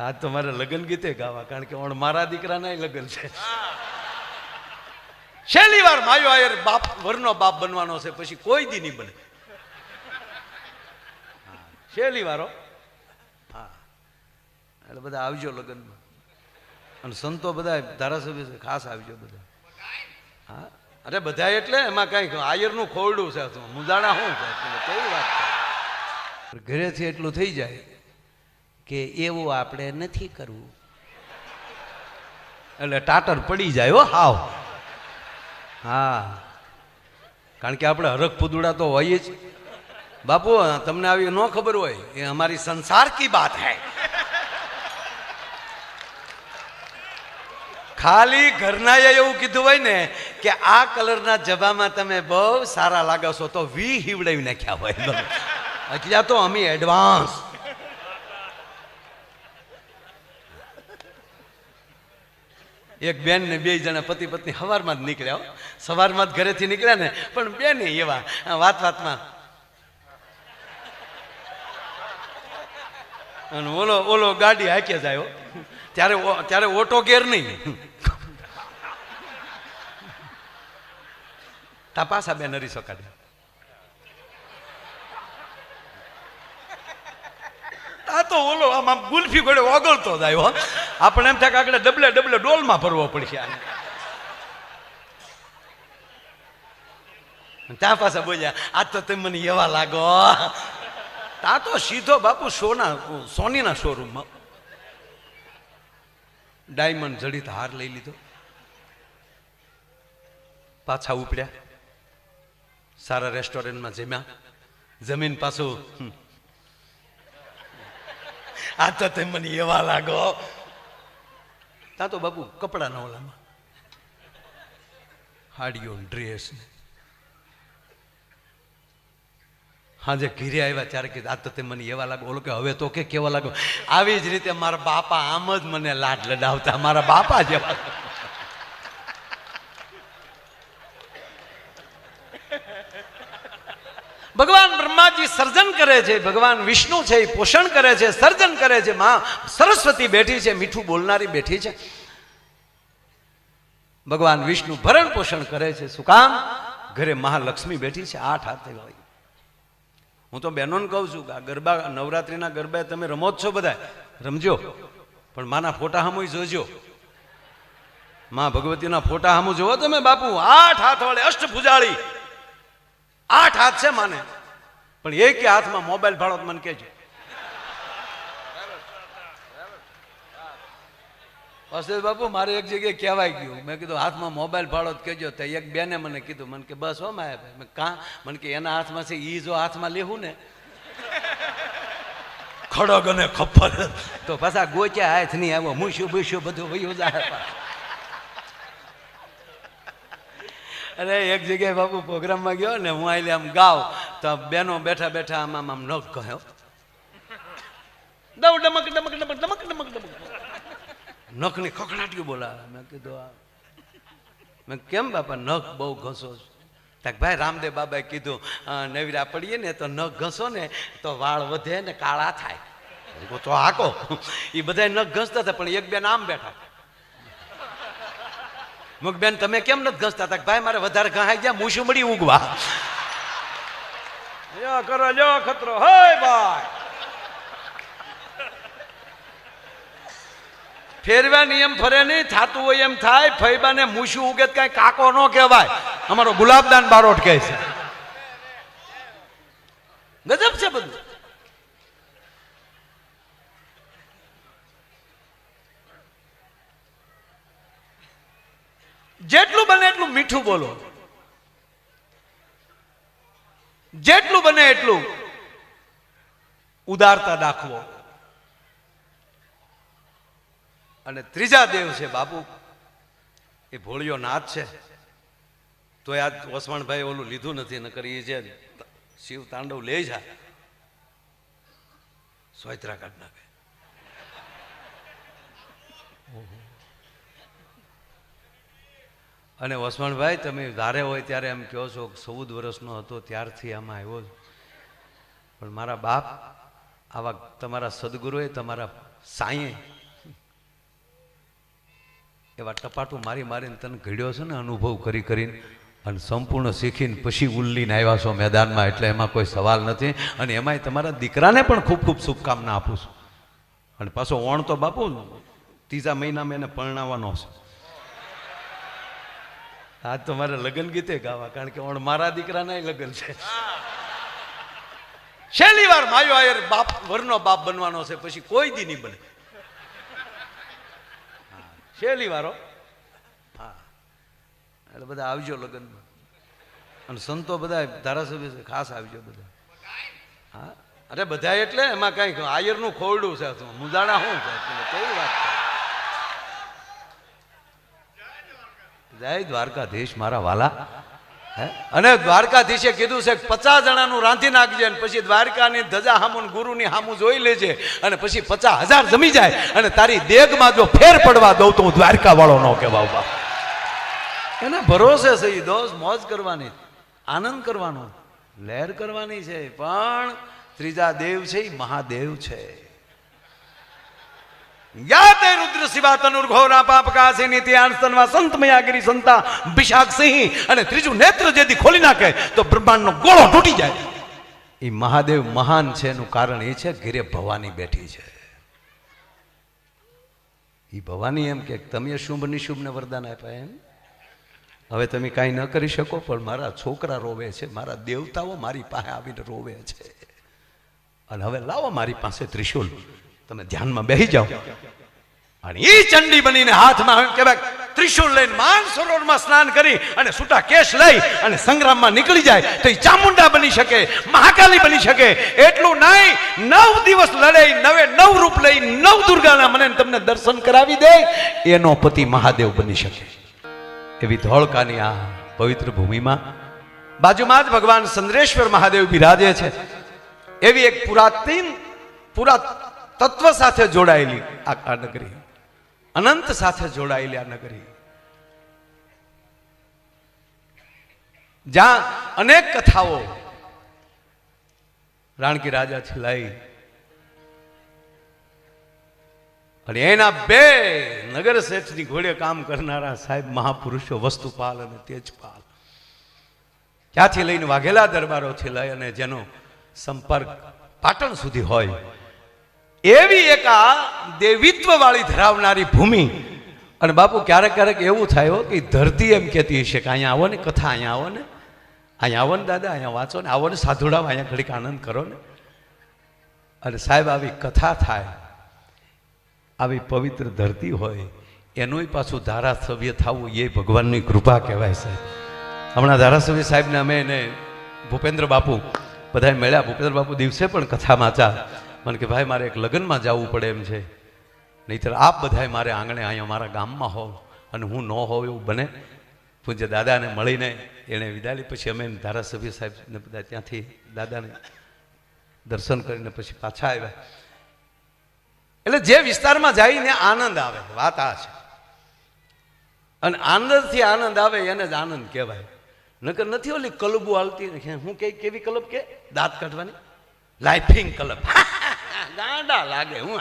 આ તો મારે લગ્ન ગીતે ગાવા કારણ કે ઓણ મારા દીકરાના લગ્ન છે. છેલ્લી વાર માયો આયર બાપ વરનો બાપ બનવાનો છે પછી કોઈ દી નહીં બને. હા, છેલ્લી વારો? હા એટલે બધા આવજો લગ્નમાં. અને સંતો બધા ધારાસભ્ય છે ખાસ આવજો બધા. હા અરે બધા એટલે એમાં કંઈક આયરનું ખોરડું છે મુદાણા શું છે? કઈ વાત ઘરેથી એટલું થઈ જાય. કે એવું આપણે નથી કરવું. એટલે ટાટર પડી જાય હો, હાવ. હા. કારણ કે આપણે હરખ પુદુડા તો હોઈએ જ. બાપુ તમને આવી ન ખબર હોય, એ અમારી સંસાર કી બાત હૈ. ખાલી ઘરનાએ એવું કીધું હોય ને કે આ કલરના જબામાં તમે બહુ સારા લાગો છો, તો વી હિવડાવી નાખ્યા હોય. એટલે તો અમે એડવાન્સ એક બેન ને બે જણા પતિ પત્ની સવારમાં જ નીકળ્યા સવારમાં જ ઘરેથી નીકળ્યા ને, પણ બે ને એવા. વાત વાતમાં. અને ઓલો ઓલો ગાડી હાકે જાય ત્યારે ત્યારે ઓટો ગેર નહીં. તા પાછા બે નરી સકાડે આ તો ઓલો આમ ગુલ્ફી ઘોડે ઓગળતો જાય આપણે એમ થાય કે આગળ ડબલે ડબલે ડોલમાં ભરવો પડશે ત્યાં પાછા બોલ્યા, આ તો તમે મને એવા લાગો. તા તો સીધો બાપુ સોના, સોનીના શોરૂમમાં ડાયમંડ જડિત હાર લઈ લીધો. પાછા ઉપડ્યા. સારા રેસ્ટોરન્ટમાં જમ્યા. જમીન પાછું. આ તો તમે મને એવા લાગો. ત્યાં તો બાપુ કપડાના ઓલામાં. હાડીઓ ડ્રેસ હાજે ઘીરે આવ્યા ત્યારે કે આ તો તે મને એવા લાગો. ઓલો કે હવે તો કે કેવા લાગો? આવી જ રીતે મારા બાપા આમ જ મને લાડ લડાવતા. મારા બાપા જેવા ભગવાન બ્રહ્માજી સર્જન કરે છે, ભગવાન વિષ્ણુ છે, એ પોષણ કરે છે, સર્જન કરે છે. માં સરસ્વતી બેઠી છે, મીઠું બોલનારી બેઠી છે. ભગવાન વિષ્ણુ ભરણ પોષણ કરે છે. શું કામ? ઘરે મહાલક્ષ્મી બેઠી છે, આઠ હાથે હોય. હું તો બહેનોને કહું છું કે આ ગરબા, નવરાત્રિના ગરબા તમે રમો જ છો બધા. રમજો. પણ માના ફોટા સામું જોજો. માં ભગવતીના ફોટા સામું જોવો તમે બાપુ. આઠ હાથ વાળે અષ્ટભુજાળી. આઠ હાથ છે માને. પણ એ કે હાથમાં મોબાઈલ ભાડો તો મને કહેજો. વાસુદેવ બાપુ મારે એક જગ્યાએ કહેવાય ગયું. મેં કીધું હાથમાં મોબાઈલ ભાડો કેજો કહેજો. તો એક બેને મને કીધું મને કે બસ હો માયા મેં કાં મને કે એના હાથમાં છે ઈ જો હાથમાં લેવું ને. ખડગ અને ખપ્પર. તો પાછા ગોચ્યા હાથ નહીં આવ્યો. મૂશું બૂશું બધું વયું જાય અરે એક જગ્યાએ બાપુ પ્રોગ્રામમાં ગયો ને હું આઈ આમ ગાવ. તો બેનો બેઠા બેઠા આમ આમ નખ કહ્યો દવ ડમક ડમક ડમક ડમક ડમક ડમક. નખની ખખડાટીઓ બોલાવે. મેં કીધું આ મેં કેમ બાપા નખ બહુ ઘસો છો? તક ભાઈ રામદેવ બાબાએ કીધું નેવરા પડીએ ને તો નખ ઘસો ને તો વાળ વધે ને કાળા થાય. તો હાકો. એ બધા નખ ઘસતા હતા પણ એક બેન આમ બેઠા. મુક બેન તમે કેમ નથી ઘસતા? હતા ભાઈ મારે વધારે ઘાઈ ગયા મૂછું મળી ઉગવા. લ્યો કરો ફેરવા નિયમ ફરે નહીં, થાતું હોય એમ થાય, ફૈબાને મૂછું ઉગે કઈ કાકો ન કહેવાય. અમારો ગુલાબદાન બારોટ કહે છે. ગજબ છે બધું. જેટલું બને એટલું મીઠું બોલો. જેટલું બને એટલું ઉદારતા દાખવો. અને ત્રીજા દેવ છે બાપુ, એ ભોળિયો નાથ છે. તો આ વસવાણભાઈ ઓલું લીધું નથી, નકર એ જે શિવ તાંડવ લે જા. સોયત્રા કાઢ નાખે અને વસવાણભાઈ, તમે ધારે હોય ત્યારે એમ કહો છો ચૌદ વર્ષનો હતો, ત્યારથી આમાં આવ્યો પણ મારા બાપ, આવા તમારા સદગુરુએ તમારા સાંઈએ એવા ટપાટું મારી મારીને તને ઘડ્યો છે ને અનુભવ કરી કરીને અને સંપૂર્ણ શીખીને પછી ઉલ્લીને આવ્યા છો મેદાનમાં, એટલે એમાં કોઈ સવાલ નથી. અને એમાંય તમારા દીકરાને પણ ખૂબ ખૂબ શુભકામના આપું છું. અને પાછો ઓણ તો બાપુ, ત્રીજા મહિનામાં એને પરણાવવાનો છે. આજ તો મારે લગ્ન ગીતે ગાવા કારણ કે મારા દીકરાના લગ્ન છે. છેલ્લી વાર માયો આયર બાપ વરનો બાપ બનવાનો છે પછી કોઈ દી નહીં બને. હા, છેલ્લી વારો હા. એટલે બધા આવજો લગ્નમાં. અને સંતો બધા ધારાસભ્ય છે ખાસ આવજો બધા. હા અરે બધા એટલે એમાં કઈ આયરનું ખોરડું છે મુદાણા શું છે એટલે કેવી વાત છે? જય દ્વારકાધીશ મારા વાલા? અને દ્વારકાધીશે કીધું છે પચાસ જણાનું રાંધી નાખજે અને પછી દ્વારકાની ધજા હામું ગુરુની હામું જોઈ લેજે અને પછી પચાસ હજાર જમી જાય અને તારી દેગમાં જો ફેર પડવા દઉં તો હું દ્વારકા વાળો ન કહેવા ઊભા એને ભરોસે છે ઈ દોસ્ત મોજ કરવાની, આનંદ કરવાનો, લહેર કરવાની છે. પણ ત્રીજા દેવ છે એ મહાદેવ છે. યાતે રુદ્ર શિવા તનુર્ઘોરા પાપ કાશે નીતિ સંત મયાગીરી સંતા વિશાખ સિંહ અને ત્રીજું નેત્ર જેથી ખોલી નાખે તો બ્રહ્માંડનો ગોળો તૂટી જાય. એ મહાદેવ મહાન છે એનું કારણ એ છે ઘેરે ભવાની બેઠી છે. એ ભવાની એમ કે તમે શુભ નિશુભને વરદાન આપ્યા એમ? હવે તમે કાંઈ ન કરી શકો, પણ મારા છોકરા રોવે છે, મારા દેવતાઓ મારી પાસે આવીને રોવે છે. અને હવે લાવો મારી પાસે ત્રિશુલ. તમે ધ્યાનમાં બેસી જાઓ. અને એ ચંડી બનીને હાથમાં કહેવાય ત્રિશુલ લઈને માન સરોવરમાં સ્નાન કરી અને છૂટા કેશ લઈ અને સંગ્રામમાં નીકળી જાય તો એ ચામુંડા બની શકે, મહાકાલી બની શકે. એટલું નહીં, નવ દિવસ લડે નવે નવ રૂપ લઈ, નવ દુર્ગાના મને તમને દર્શન કરાવી દે, એનો પતિ મહાદેવ બની શકે. એવી ધોળકાની આ પવિત્ર ભૂમિમાં બાજુમાં જ ભગવાન ચંદ્રેશ્વર મહાદેવ બિરાજે છે. એવી એક પુરાતન પુરા તત્વ સાથે જોડાયેલી આ નગરી. અનંત સાથે જોડાયેલી આ નગરી. જ્યાં અનેક કથાઓ રાણકી રાજાથી લઈ. અને એના બે નગર શેઠની ઘોડે કામ કરનારા સાહેબ મહાપુરુષો વસ્તુપાલ અને તેજપાલ. ત્યાંથી લઈને વાઘેલા દરબારોથી લઈ અને જેનો સંપર્ક પાટણ સુધી હોય. એવી એક આ દેવિત્વવાળી ધરાવનારી ભૂમિ. અને બાપુ, ક્યારેક ક્યારેક એવું થાય કે ધરતી એમ કહેતી હશે કે અહીંયા આવો ને, કથા અહીંયા આવો ને. અહીંયા આવો ને, દાદા, અહીંયા વાંચો ને, આવો ને સાધુડાવ અહીંયા ઘડીક આનંદ કરો ને. અને સાહેબ, આવી કથા થાય, આવી પવિત્ર ધરતી હોય એનુંય પાછું ધારાસભ્ય થવું એ ભગવાનની કૃપા કહેવાય છે હમણાં ધારાસભ્ય સાહેબને અમે એને ભૂપેન્દ્ર બાપુ, બધાએ મળ્યા. ભૂપેન્દ્ર બાપુ દિવસે પણ કથામાં ચા મને કે ભાઈ, મારે એક લગ્નમાં જવું પડે એમ છે. નહીતર આપ બધાએ મારે આંગણે અહીંયા મારા ગામમાં હોવ અને હું ન હોઉં એવું બને. પૂજ્ય દાદાને મળીને એણે વિદાય પછી અમે ધારાસભ્ય સાહેબને બધા ત્યાંથી દાદાને દર્શન કરીને પછી પાછા આવ્યા. એટલે જે વિસ્તારમાં જઈને આનંદ આવે, વાત આ છે. અને આનંદથી આનંદ આવે એને જ આનંદ કહેવાય. નકર નથી ઓલી કલબુ હાલતી હું કે કેવી કલબ કે? દાંત કાઢવાની? લાઇફિંગ કલબ. ગાંડા લાગે હું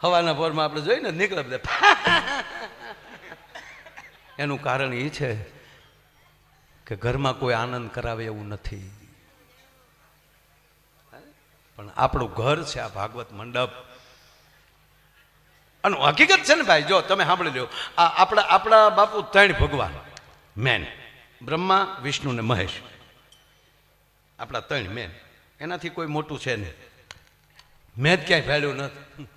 હવાના પોરમાં આપણે જોઈને નીકળે બધા. એનું કારણ એ છે કે ઘરમાં કોઈ આનંદ કરાવે એવું નથી. પણ આપણું ઘર છે આ ભાગવત મંડપ. અને હકીકત છે ને ભાઈ, જો તમે સાંભળી લો આ આપણા આપણા બાપુ ત્રણ ભગવાન, મેન. બ્રહ્મા, વિષ્ણુ ને મહેશ. આપણા ત્રણ મેન. એનાથી કોઈ મોટું છે નહીં. મેં જ ક્યાંય ફેળ્યું નથી.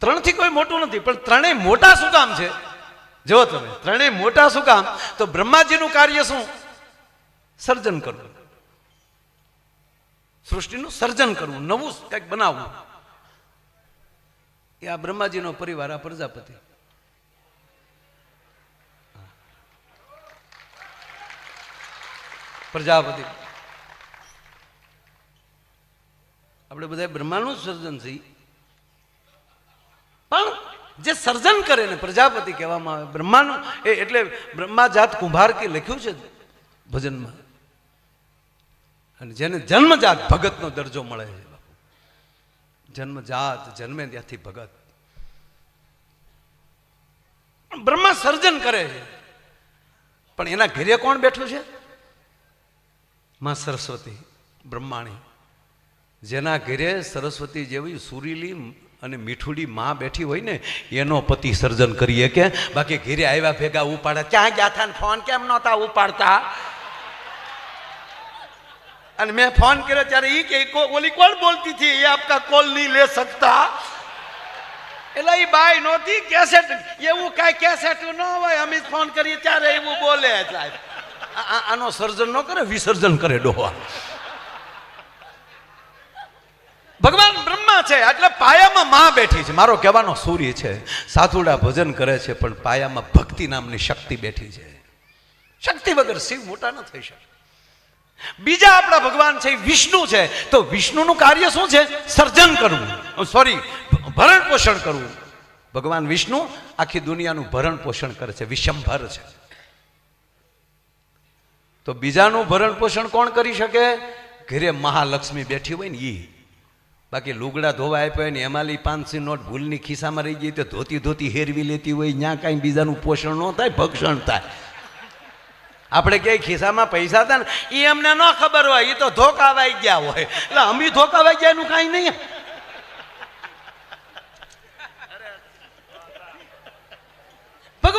ત્રણથી કોઈ મોટું નથી, પણ ત્રણેય મોટા શું કામ છે? જો તમે, ત્રણેય મોટા શું કામ? તો બ્રહ્માજીનું કાર્ય શું? સર્જન કરવું. સૃષ્ટિનું સર્જન કરવું, નવું કંઈક બનાવવું. એ આ બ્રહ્માજીનો પરિવાર, આ પ્રજાપતિ. પ્રજાપતિ. આપણે બધા બ્રહ્માનું સર્જન છીએ પણ જે સર્જન કરે ને પ્રજાપતિ કહેવામાં આવે, બ્રહ્માનું, એ એટલે બ્રહ્મા જાત કુંભાર કે લખ્યું છે ભજનમાં. અને જેને જન્મજાત ભગતનો દરજ્જો મળે છે. જન્મજાત, જન્મે ત્યાંથી ભગત. બ્રહ્મા સર્જન કરે છે. પણ એના ઘેરે કોણ બેઠું છે? માં સરસ્વતી, બ્રહ્માણી. જેના ઘરે સરસ્વતી જેવી સુરીલી અને મીઠુડી માં બેઠી હોય ને, એનો પતિ સર્જન કરીએ કે, બાકી ઘરે આવ્યા ભેગા ઉપાડે. ક્યાં ગયા હતા ફોન કેમ નહોતા ઉપાડતા? અને મેં ફોન કર્યો ત્યારે એ કે ઓલી કોણ બોલતી હતી? એ આપકા કોલ નહીં લે શકતા. એટલે એ બાય નહોતી કેસેટ એવું કાંઈ કેસેટ ન હોય, અમે ફોન કરીએ, ત્યારે એવું બોલે સાહેબ આનો સર્જન ન કરે, વિસર્જન કરે ડોહા. ભગવાન બ્રહ્મા છે, એટલે પાયામાં માં બેઠી છે. મારો કહેવાનો સૂર્ય છે, સાધુડા ભજન કરે છે, પણ પાયામાં ભક્તિ નામની શક્તિ બેઠી છે. શક્તિ વગર શિવ મોટા ન થઈ શકે. બીજા આપણા ભગવાન છે, વિષ્ણુ છે, તો વિષ્ણુનું કાર્ય શું છે? સર્જન કરવું. સોરી ભરણ પોષણ કરવું. ભગવાન વિષ્ણુ આખી દુનિયાનું ભરણ પોષણ કરે છે વિષંભર છે. તો બીજાનું ભરણ પોષણ કોણ કરી શકે? ઘરે મહાલક્ષ્મી બેઠી હોય ને એ બાકી લુગડા ધોવા આપ્યા હોય ને એમાંલી પાંચસી નોટ ભૂલની ખિસ્સામાં રહી ગઈ તો ધોતી ધોતી હેરવી લેતી હોય ત્યાં કાંઈ બીજાનું પોષણ ન થાય, ભક્ષણ થાય. આપણે ક્યાંય ખિસ્સામાં પૈસા હતા ને એ અમને ન ખબર હોય એ તો ધોકાવાઈ ગયા હોય. એટલે અમે ધોકાવાઈ ગયા એનું કાંઈ નહીં.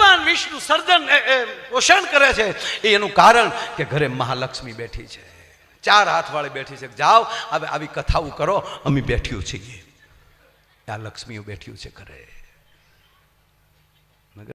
ભગવાન વિષ્ણુ સર્જન પોષણ કરે છે. એ એનું કારણ કે ઘરે મહાલક્ષ્મી બેઠી છે. ચાર હાથવાળી બેઠી છે જાઓ, હવે આવી કથાઓ કરો, અમે બેઠ્યું છીએ. આ લક્ષ્મીઓ બેઠ્યું છે ઘરે.